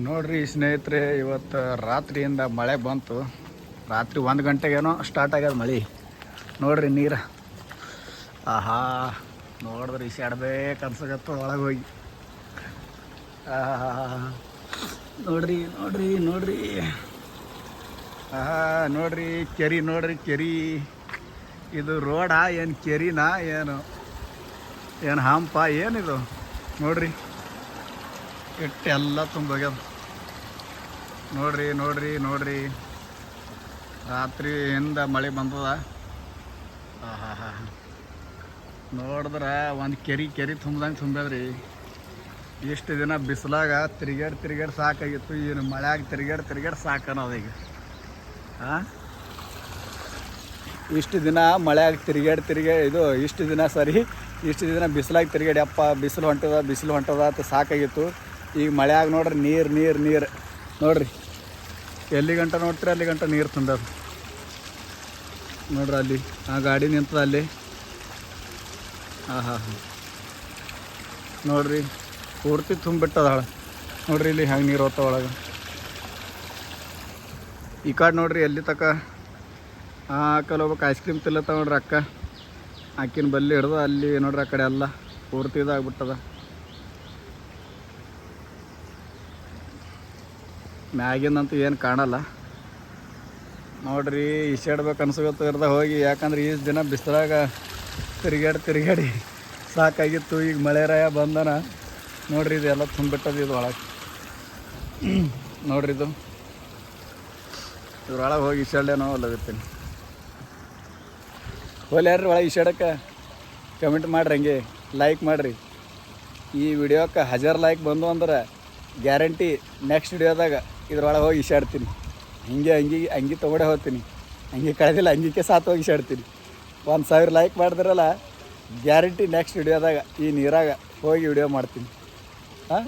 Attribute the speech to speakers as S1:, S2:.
S1: ನೋಡ್ರಿ ಸ್ನೇಹಿತರೆ, ಇವತ್ತು ರಾತ್ರಿಯಿಂದ ಮಳೆ ಬಂತು. ರಾತ್ರಿ ಒಂದು ಗಂಟೆಗೇನೋ ಸ್ಟಾರ್ಟ್ ಆಗ್ಯದ ಮಳೆ. ನೋಡ್ರಿ ನೀರು. ಆಹಾ, ನೋಡಿದ್ರೆ ಇಸಾಡ್ಬೇಕು ಅನ್ಸಕತ್ತು ಒಳಗೆ ಹೋಗಿ. ನೋಡ್ರಿ ನೋಡ್ರಿ ನೋಡ್ರಿ. ಆಹಾ, ನೋಡ್ರಿ, ಕೆರಿ ನೋಡ್ರಿ, ಕೆರಿ. ಇದು ರೋಡಾ, ಏನು ಕೆರಿನಾ, ಏನು? ಏನು ಹಂಪ, ಏನಿದು? ನೋಡ್ರಿ. ಇಟ್ಟೆಲ್ಲ ತುಂಬೋಗ್ಯದ. ನೋಡ್ರಿ ನೋಡ್ರಿ ನೋಡ್ರಿ. ರಾತ್ರಿಯಿಂದ ಮಳೆ ಬಂದದ. ಆಹಾ ನೋಡಿದ್ರೆ ಒಂದು ಕೆರಿ ಕೆರಿ ತುಂಬ್ದಂಗೆ ತುಂಬ್ಯದ್ರಿ. ಇಷ್ಟು ದಿನ ಬಿಸಿಲಾಗ ತಿರುಗಾಡಿ ತಿರುಗಾಡಿ ಸಾಕಾಗಿತ್ತು. ಏನು ಮಳೆಯಾಗ ತಿರುಗಾಡಿ ತಿರುಗಾಡಿ ಸಾಕನ್ನೋದು ಈಗ. ಹಾಂ ಇಷ್ಟು ದಿನ ಮಳೆಯಾಗ ತಿರುಗಾಡಿ ತಿರುಗಾಡಿ ಇದು ಇಷ್ಟು ದಿನ ಸರಿ, ಇಷ್ಟು ದಿನ ಬಿಸಿಲಾಗಿ ತಿರುಗಾಡಿ ಅಪ್ಪ ಬಿಸಿಲು ಹೊಂಟದ ಬಿಸಿಲು ಹೊಂಟದ ಅಂತ ಸಾಕಾಗಿತ್ತು. ಈಗ ಮಳೆಯಾಗ ನೋಡ್ರಿ ನೀರು ನೀರು ನೀರು. ನೋಡ್ರಿ. ಎಲ್ಲಿ ಗಂಟ ನೋಡ್ತೀರಿ, ಅಲ್ಲಿ ಗಂಟ ನೀರು ತುಂಬ ನೋಡ್ರಿ ಅಲ್ಲಿ. ಆ ಗಾಡಿ ನಿಂತದ ಅಲ್ಲಿ. ಹಾಂ ಹಾಂ ನೋಡ್ರಿ. ಪೂರ್ತಿ ತುಂಬಿಟ್ಟದ ಹಾಳು. ನೋಡ್ರಿ ಇಲ್ಲಿ ಹೆಂಗೆ ನೀರು ಹೋಗ್ತಾವ ಒಳಗೆ. ಈ ಕಾಡು ನೋಡ್ರಿ ಎಲ್ಲಿ ತಕ ಆ ಹೋಗ್ಬೇಕು ಐಸ್ ಕ್ರೀಮ್ ತಿಲ್ಲತ್ತ ನೋಡ್ರಿ ಅಕ್ಕ. ಆಕಿನ ಬಲ್ಲಿ ಹಿಡ್ದು ಅಲ್ಲಿ ನೋಡ್ರಿ ಆ ಕಡೆ ಎಲ್ಲ. ಪೂರ್ತಿ ಇದಾಗ್ಬಿಟ್ಟದ. ಮ್ಯಾಗಿಂದಂತೂ ಏನು ಕಾಣಲ್ಲ. ನೋಡ್ರಿ ಇಷ್ಟಾಡ್ಬೇಕು ಅನ್ಸಗತ್ತ ಇರ್ದ ಹೋಗಿ. ಯಾಕಂದ್ರೆ ಈ ದಿನ ಬಿಸಿಲಾಗ ತಿರುಗಾಡಿ ತಿರುಗಾಡಿ ಸಾಕಾಗಿತ್ತು. ಈಗ ಮಳೆರಾಯ ಬಂದನ. ನೋಡ್ರಿ ಇದೆಲ್ಲ ತುಂಬಿಟ್ಟದ ಇದು ಒಳಗೆ. ನೋಡ್ರಿ ಇದು. ಇದ್ರೊಳಗೆ ಹೋಗಿ ಈಸಾಡ್ಲೇನೋ ಅಲ್ಲದಿರ್ತೀನಿ ಹೋಲಿ ಯಾರ್ರಿ ಒಳಗೆ ಇಷ್ಟಾಡಕ್ಕೆ ಕಮೆಂಟ್ ಮಾಡ್ರಿ ಹಂಗೆ. ಲೈಕ್ ಮಾಡಿರಿ. ಈ ವಿಡಿಯೋಕ್ಕೆ ಹಜಾರ್ ಲೈಕ್ ಬಂದು ಅಂದ್ರೆ ಗ್ಯಾರಂಟಿ ನೆಕ್ಸ್ಟ್ ವಿಡಿಯೋದಾಗ ಇದ್ರೊಳಗೆ ಹೋಗಿ ಈಶಾಡ್ತೀನಿ. ಹಿಂಗೆ ಅಂಗಿ ಅಂಗಿ ತೊಗೊಂಡೇ ಹೋಗ್ತೀನಿ. ಅಂಗಿ ಕಳೆದಿಲ್ಲ ಅಂಗಿಕೆ ಸಾತ್ ಹೋಗಿ ಈಶಾಡ್ತೀನಿ. ಒಂದು ಸಾವಿರ ಲೈಕ್ ಮಾಡಿದ್ರಲ್ಲ ಗ್ಯಾರಂಟಿ ನೆಕ್ಸ್ಟ್ ವಿಡಿಯೋದಾಗ ಈ ನೀರಾಗ ಹೋಗಿ ವಿಡಿಯೋ ಮಾಡ್ತೀನಿ. ಹಾಂ?